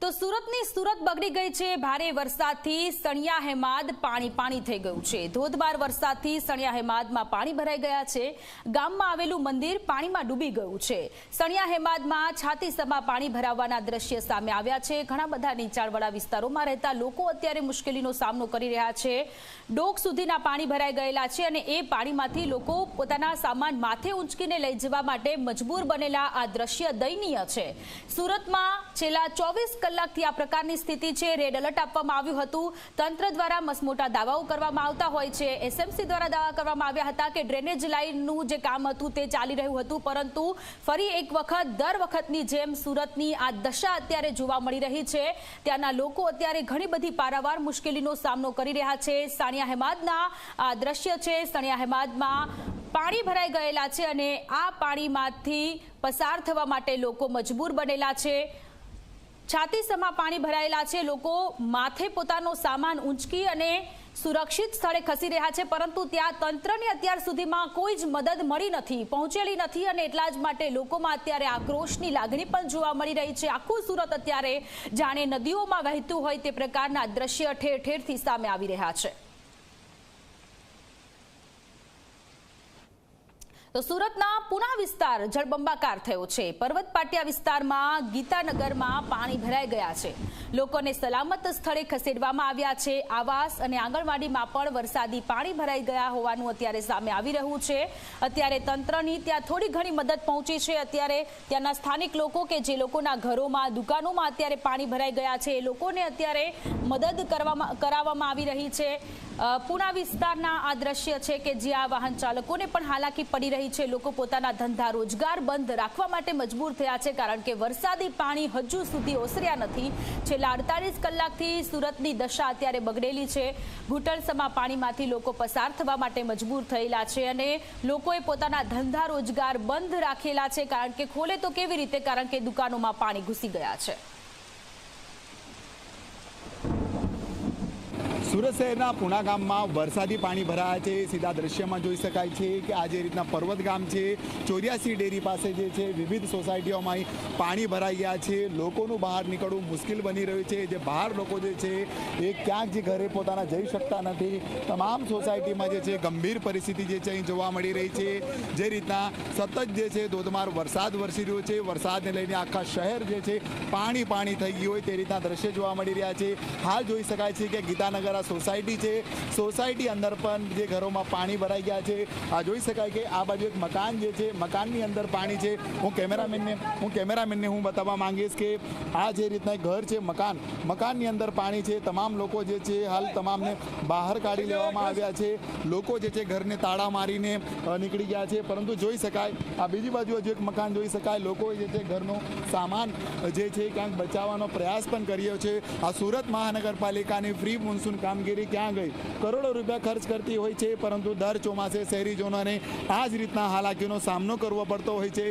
તો સુરતની સુરત બગડી ગઈ છે. ભારે વરસાદથી સણિયા હેમાદ પાણી પાણી થઈ ગયું છે. ધોધમાર વરસાદથી સણિયા હેમાદમાં પાણી ભરાઈ ગયા છે. ગામમાં આવેલું મંદિર પાણીમાં ડૂબી ગયું છે. સણિયા હેમાદમાં છાતી સમા પાણી ભરાવાના દ્રશ્ય સામે આવ્યા છે. ઘણા બધા નીચાણવાળા વિસ્તારોમાં રહેતા લોકો અત્યારે મુશ્કેલીનો સામનો કરી રહ્યા છે. ડોક સુધીના પાણી ભરાઈ ગયેલા છે અને એ પાણીમાંથી લોકો પોતાના સામાન માથે ઉંચકીને લઈ જવા માટે મજબૂર બનેલા આ દ્રશ્ય દયનીય છે. સુરતમાં છેલ્લા ચોવીસ કલાકથી આ પ્રકારની સ્થિતિ છે. રેડ એલર્ટ આપવામાં આવ્યું હતું. તંત્ર દ્વારા મસમોટા દાવાઓ કરવામાં આવતા હોય છે. એસએમસી દ્વારા દાવા કરવામાં આવ્યા હતા કે ડ્રેનેજ લાઇનનું જે કામ હતું તે ચાલી રહ્યું હતું. પરંતુ ફરી એક વખત, દર વખતની જેમ સુરતની આ દશા અત્યારે જોવા મળી રહી છે. ત્યાંના લોકો અત્યારે ઘણી બધી પારાવાર મુશ્કેલીનો સામનો કરી રહ્યા છે. સાણિયા હેમાદના આ દ્રશ્ય છે. સાણિયા હેમાદમાં પાણી ભરાઈ ગયેલા છે અને આ પાણીમાંથી પસાર થવા માટે લોકો મજબૂર બનેલા છે. છાતી સમા પાણી ભરાયેલા છે. લોકો માથે પોતાનો સામાન ઊંચકી અને સુરક્ષિત સ્થળે ખસી રહ્યા છે. પરંતુ ત્યાં તંત્રને અત્યાર સુધીમાં કોઈ જ મદદ મળી નથી, પહોંચેલી નથી અને એટલા જ માટે લોકોમાં અત્યારે આક્રોશની લાગણી પણ જોવા મળી રહી છે. આખું સુરત અત્યારે જાણે નદીઓમાં વહેતું હોય તે પ્રકારના દ્રશ્ય ઠેર ઠેરથી સામે આવી રહ્યા છે. તો સુરતના પુના વિસ્તાર જળબંબાકાર થયો છે. પર્વત પાટિયા વિસ્તારમાં ગીતાનગરમાં પાણી ભરાઈ ગયા છે. લોકોને સલામત સ્થળે ખસેડવામાં આવ્યા છે. આવાસ અને આંગણવાડીમાં પણ વરસાદી પાણી ભરાઈ ગયા હોવાનું અત્યારે સામે આવી રહ્યું છે. અત્યારે તંત્રની ત્યાં થોડી ઘણી મદદ પહોંચી છે. અત્યારે ત્યાંના સ્થાનિક લોકો કે જે લોકોના ઘરોમાં, દુકાનોમાં અત્યારે પાણી ભરાઈ ગયા છે, એ લોકોને અત્યારે મદદ કરવામાં, કરાવવામાં આવી રહી છે. પુના વિસ્તારના આ દ્રશ્ય છે કે જ્યાં વાહન ચાલકોને પણ હાલાકી પડી રહી છે. લોકો પોતાના ધંધા રોજગાર બંધ રાખવા માટે મજબૂર થયા છે કારણ કે વરસાદી પાણી હજુ સુધી ઓસર્યા નથી. છેલ્લા અડતાલીસ કલાકથી સુરતની દશા અત્યારે બગડેલી છે. ઘૂંટણસમા પાણીમાંથી લોકો પસાર થવા માટે મજબૂર થયેલા છે અને લોકોએ પોતાના ધંધા રોજગાર બંધ રાખેલા છે. કારણ કે ખોલે તો કેવી રીતે? કારણ કે દુકાનોમાં પાણી ઘૂસી ગયા છે. સુરત શહેરના પુણા ગામમાં વરસાદી પાણી ભરાયા છે. સીધા દ્રશ્યમાં જોઈ શકાય છે કે આ જે રીતના પર્વત ગામ છે, ચોર્યાસી ડેરી પાસે જે છે, વિવિધ સોસાયટીઓમાં પાણી ભરાઈ ગયા છે. લોકોનું બહાર નીકળવું મુશ્કેલ બની રહ્યું છે. જે બહાર લોકો જે છે, એ ક્યાંક જે ઘરે પોતાના જઈ શકતા નથી. તમામ સોસાયટીમાં જે છે, ગંભીર પરિસ્થિતિ જે છે, અહીં જોવા મળી રહી છે. જે રીતના સતત જે છે, ધોધમાર વરસાદ વરસી રહ્યો છે. વરસાદને લઈને આખા શહેર જે છે, પાણી પાણી થઈ ગયું હોય તે રીતના દ્રશ્ય જોવા મળી રહ્યા છે. હાલ જોઈ શકાય છે કે ગીતાનગર આ સોસાયટી છે. સોસાયટી અંદર પણ જે ઘરોમાં પાણી ભરાઈ ગયા છે. આ જોઈ શકાય કે આ બાજુ એક મકાન જે છે, મકાનની અંદર પાણી છે. હું કેમેરામેનને હું કેમેરામેનને હું બતાવવા માંગીશ કે આ જે રીતના ઘર છે, મકાન, મકાનની અંદર પાણી છે. તમામ લોકો જે છે, હાલ તમામને બહાર કાઢી લેવામાં આવ્યા છે. લોકો જે છે, ઘરને તાળા મારીને નીકળી ગયા છે. પરંતુ જોઈ શકાય, આ બીજી બાજુ હજુ એક મકાન જોઈ શકાય. લોકો જે છે, ઘરનો સામાન જે છે, ક્યાંક બચાવવાનો પ્રયાસ પણ કર્યો છે. આ સુરત મહાનગરપાલિકાની ફ્રી મોન્સૂન કામગીરી ક્યાં ગઈ? કરોડો રૂપિયા ખર્ચ કરતી હોય છે, પરંતુ દર ચોમાસે શહેરીજનોને આ જ રીતના હાલાકીનો સામનો કરવો પડતો હોય છે.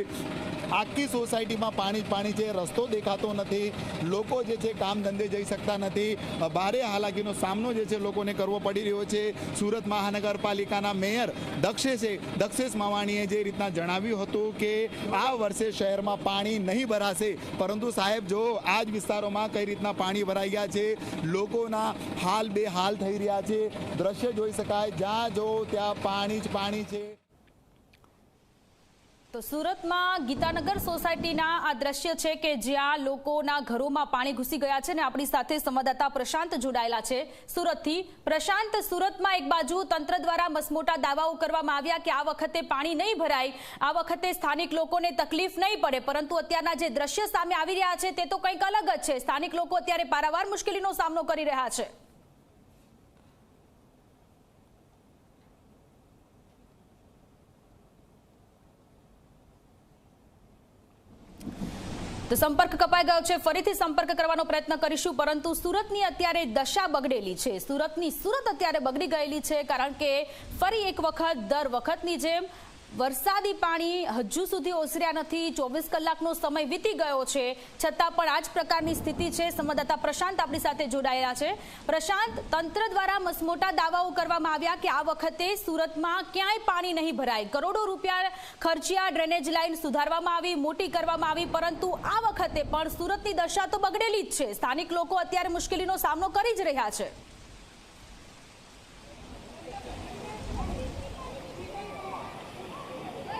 આખી સોસાયટીમાં પાણી પાણી છે, રસ્તો દેખાતો નથી, લોકો જે છે કામ ધંધે જઈ શકતા નથી. ભારે હાલાકીનો સામનો જે છે લોકોને કરવો પડી રહ્યો છે. સુરત મહાનગરપાલિકાના મેયર દક્ષેશે, દક્ષેશ માવાણીએ જે રીતના જણાવ્યું હતું કે આ વર્ષે શહેરમાં પાણી નહીં ભરાશે. પરંતુ સાહેબ, જો આ જ વિસ્તારોમાં કઈ રીતના પાણી ભરાઈ ગયા છે, લોકોના હાલ બે હાલ થઈ રહ્યા છે. દ્રશ્ય જોઈ શકાય, જ્યાં જો ત્યાં પાણી જ પાણી છે. તો સુરતમાં ગીતાનગર સોસાયટીના આ દ્રશ્ય છે કે જ્યાં લોકોના ઘરોમાં પાણી ઘૂસી ગયા છે ને આપણી સાથે સંવાદદાતા પ્રશાંત જોડાયેલા છે સુરતથી. પ્રશાંત, સુરતમાં એક બાજુ તંત્ર દ્વારા મસમોટા દાવાઓ કરવામાં આવ્યા કે આ વખતે પાણી નહીં ભરાય. આ વખતે સ્થાનિક લોકોને તકલીફ નહીં પડે, પરંતુ અત્યારના જે દ્રશ્ય સામે આવી રહ્યા છે તે તો કંઈક અલગ જ છે. સ્થાનિક લોકો અત્યારે પારાવાર મુશ્કેલીનો સામનો કરી રહ્યા છે. સંપર્ક કપાઈ ગયો છે. ફરીથી સંપર્ક કરવાનો પ્રયત્ન કરીશું, પરંતુ સુરતની અત્યારે દશા બગડેલી છે. સુરતની સુરત અત્યારે બગડી ગયેલી છે, કારણ કે ફરી એક વખત, દર વખતની જેમ વરસાદી પાણી હજુ સુધી ઓસર્યા નથી. ચોવીસ કલાકનો સમય વીતી ગયો છે. છતાં પણ આ જ પ્રકારની સ્થિતિ છે. સંવાદદાતા પ્રશાંત આપણી સાથે જોડાયેલા છે. પ્રશાંત, તંત્ર દ્વારા મસમોટા દાવાઓ કરવામાં આવ્યા કે આ વખતે સુરતમાં ક્યાંય પાણી નહીં ભરાય. કરોડો રૂપિયા ખર્ચ્યા ડ્રેનેજ લાઇન સુધારવામાં આવી, મોટી કરવામાં આવી, પરંતુ આ વખતે પણ સુરતની દશા તો બગડેલી જ છે. સ્થાનિક લોકો અત્યારે મુશ્કેલીનો સામનો કરી જ રહ્યા છે.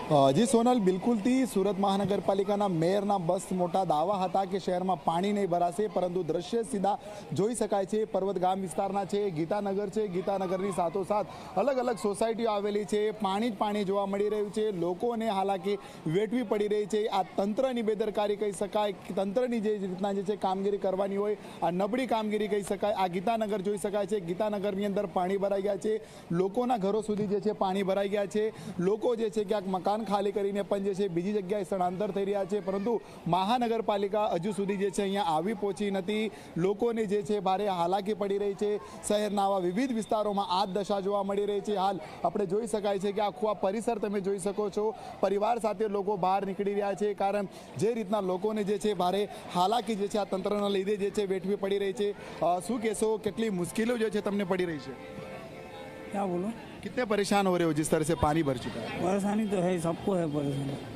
જી સોનલ, બિલકુલથી સુરત મહાનગરપાલિકાના મેયરના બસ મોટા દાવા હતા કે શહેરમાં પાણી નહીં ભરાશે, પરંતુ દ્રશ્ય સીધા જોઈ શકાય છે. પર્વત ગામ વિસ્તારના છે, ગીતાનગર છે. ગીતાનગરની સાથોસાથ અલગ અલગ સોસાયટીઓ આવેલી છે. પાણી જ પાણી જોવા મળી રહ્યું છે. લોકોને હાલાકી વેઠવી પડી રહી છે. આ તંત્રની બેદરકારી કહી શકાય તંત્રની જે રીતના જે છે કામગીરી કરવાની હોય, આ નબળી કામગીરી કહી શકાય. આ ગીતાનગર જોઈ શકાય છે. ગીતાનગરની અંદર પાણી ભરાઈ ગયા છે. લોકોના ઘરો સુધી જે છે પાણી ભરાઈ ગયા છે. લોકો જે છે ક્યાંક મકાન મકાન ખાલી કરીને પણ જે છે બીજી જગ્યાએ સ્થળાંતર થઈ રહ્યા છે. પરંતુ મહાનગરપાલિકા હજુ સુધી જે છે અહીંયા આવી પહોંચી નથી. લોકોને જે છે ભારે હાલાકી પડી રહી છે. શહેરના આવા વિવિધ વિસ્તારોમાં આ દશા જોવા મળી રહી છે. હાલ આપણે જોઈ શકાય છે કે આખું આ પરિસર તમે જોઈ શકો છો. પરિવાર સાથે લોકો બહાર નીકળી રહ્યા છે. કારણ જે રીતના લોકોને જે છે ભારે હાલાકી જે છે આ તંત્રના લીધે જે છે વેઠવી પડી રહી છે. શું કહેશો? કેટલી મુશ્કેલીઓ જે છે તમને પડી રહી છે? ક્યાં બોલો. कितने परेशान हो रहे हो जिस तरह से पानी भर चुका है परेशानी तो है सबको है परेशानी અ,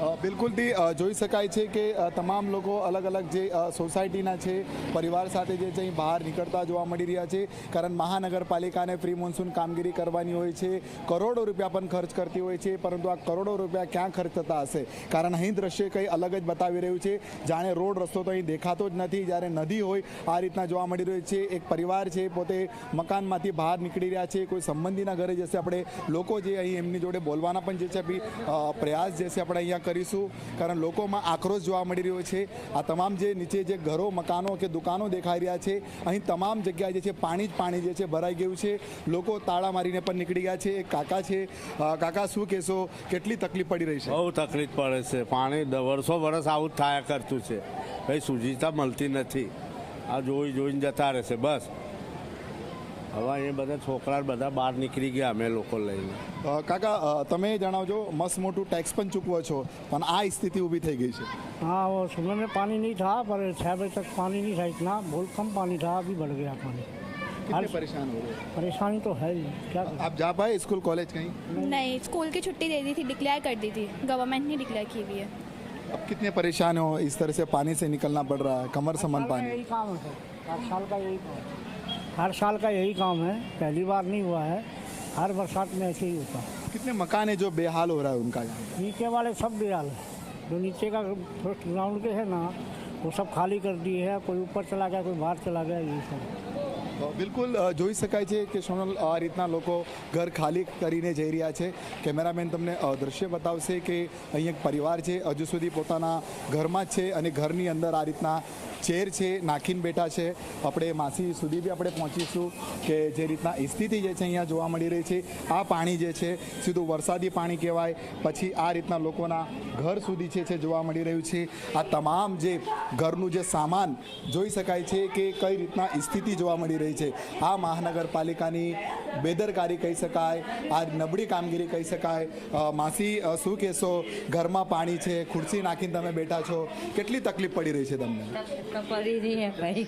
બિલકુલથી જોઈ શકાય છે કે તમામ લોકો અલગ અલગ જે સોસાયટીના છે, પરિવાર સાથે જે છે બહાર નીકળતા જોવા મળી રહ્યા છે. કારણ મહાનગરપાલિકાને પ્રી મોન્સૂન કામગીરી કરવાની હોય છે. કરોડો રૂપિયા પણ ખર્ચ કરતી હોય છે, પરંતુ આ કરોડો રૂપિયા ક્યાં ખર્ચ થતા હશે? કારણ અહીં દ્રશ્ય કંઈ અલગ જ બતાવી રહ્યું છે. જાણે રોડ રસ્તો તો અહીં દેખાતો જ નથી. જ્યારે નદી હોય, આ રીતના જોવા મળી રહ્યું છે. એક પરિવાર છે, પોતે મકાનમાંથી બહાર નીકળી રહ્યા છે. કોઈ સંબંધીના ઘરે જશે. આપણે લોકો જે અહીં એમની જોડે બોલવાના પણ જે છે પ્રયાસ જે છે, આપણે અહીંયા કરીશું કારણ લોકોમાં આક્રોશ જોવા મળી રહ્યો છે. આ તમામ જે નીચે જે ઘરો, મકાનો કે દુકાનો દેખાઈ રહ્યા છે, અહીં તમામ જગ્યાએ જે છે પાણી જ પાણી જે છે ભરાઈ ગયું છે. લોકો તાળા મારીને પણ નીકળી ગયા છે. કાકા છે. કાકા શું કહેશો? કેટલી તકલીફ પડી રહી છે? બહુ તકલીફ પડે છે. પાણી વર્ષો વર્ષ આવું થયા કરતું છે. કંઈ સુજીતા મળતી નથી. આ જોઈ જોઈને જતા રહેશે. બસ. હવે અહીંયા બધા છોકરા બધા બહાર નીકળી ગયા અમે લોકો લઈને અ, કાકા અ, તમે જણાવજો મસ્ત મોટું ટેક્સ પણ ચૂકવો છો પણ આ સ્થિતિ ઊભી થઈ ગઈ છે हाँ वो सुबह में पानी नहीं था पर छः बजे तक पानी नहीं था इतना बहुत कम पानी था अभी बढ़ गया पानी कितने परेशान हो रहे हो परेशानी तो है ही क्या करें? आप जा पाए स्कूल कॉलेज कहीं नहीं स्कूल की छुट्टी दे दी थी डिक्लेयर कर दी थी गवर्नमेंट ने डिक्लेयर की हुई है अब कितने परेशान हो इस तरह से पानी से निकलना पड़ रहा है कमर समन साल का पानी यही काम है सर हर साल का यही काम है हर साल का यही काम है। पहली बार नहीं हुआ है। हर बरसात में ऐसे ही होता है। कितने मकान है जो बेहाल हो रहा है उनका? नीचे वाले सब बेहाल है। जो नीचे का फ़र्स्ट ग्राउंड के है ना वो सब खाली कर दिए है। कोई ऊपर चला गया कोई बाहर चला गया ये सब। બિલકુલ જોઈ શકાય છે કે સોનલ આ રીતના લોકો ઘર ખાલી કરીને જઈ રહ્યા છે. કેમેરામેન તમને દ્રશ્ય બતાવશે કે અહીં એક પરિવાર છે, હજુ સુધી પોતાના ઘરમાં જ છે અને ઘરની અંદર આ રીતના ચેર છે, નાખીને બેઠા છે. આપણે માસી સુધી બી આપણે પહોંચીશું કે જે રીતના સ્થિતિ જે છે અહીંયા જોવા મળી રહી છે. આ પાણી જે છે, સીધું વરસાદી પાણી કહેવાય. પછી આ રીતના લોકોના ઘર સુધી છે જોવા મળી રહ્યું છે. આ તમામ જે ઘરનું જે સામાન, જોઈ શકાય છે કે કઈ રીતના સ્થિતિ જોવા મળી રહી છે. આ મહાનગરપાલિકાની બેદરકારી કહી શકાય આ નબળી કામગીરી કહી શકાય. માસી શું કહેશો? ઘરમાં પાણી છે ખુરશી નાખીને તમે બેઠા છો. કેટલી તકલીફ પડી રહી છે તમને? પડી રહી હે ભાઈ.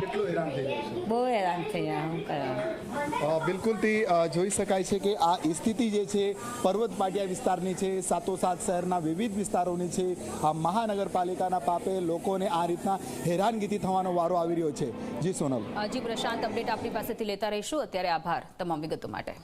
કેટલું હેરાન થઈ બહુ હેરાન થયા બિલકુલથી જોઈ શકાય છે કે આ સ્થિતિ જે છે પર્વત પાટિયા વિસ્તારની છે સાતોસાત શહેરના વિવિધ વિસ્તારોની છે. આ મહાનગરપાલિકાના પાપે લોકોને આ રીતના હેરાનગીથી થવાનો વારો આવી રહ્યો છે. જી સોનલ. હજી પ્રશાંત અપડેટ આપણી પાસેથી લેતા રહીશું. અત્યારે આભાર તમામ વિગતો માટે.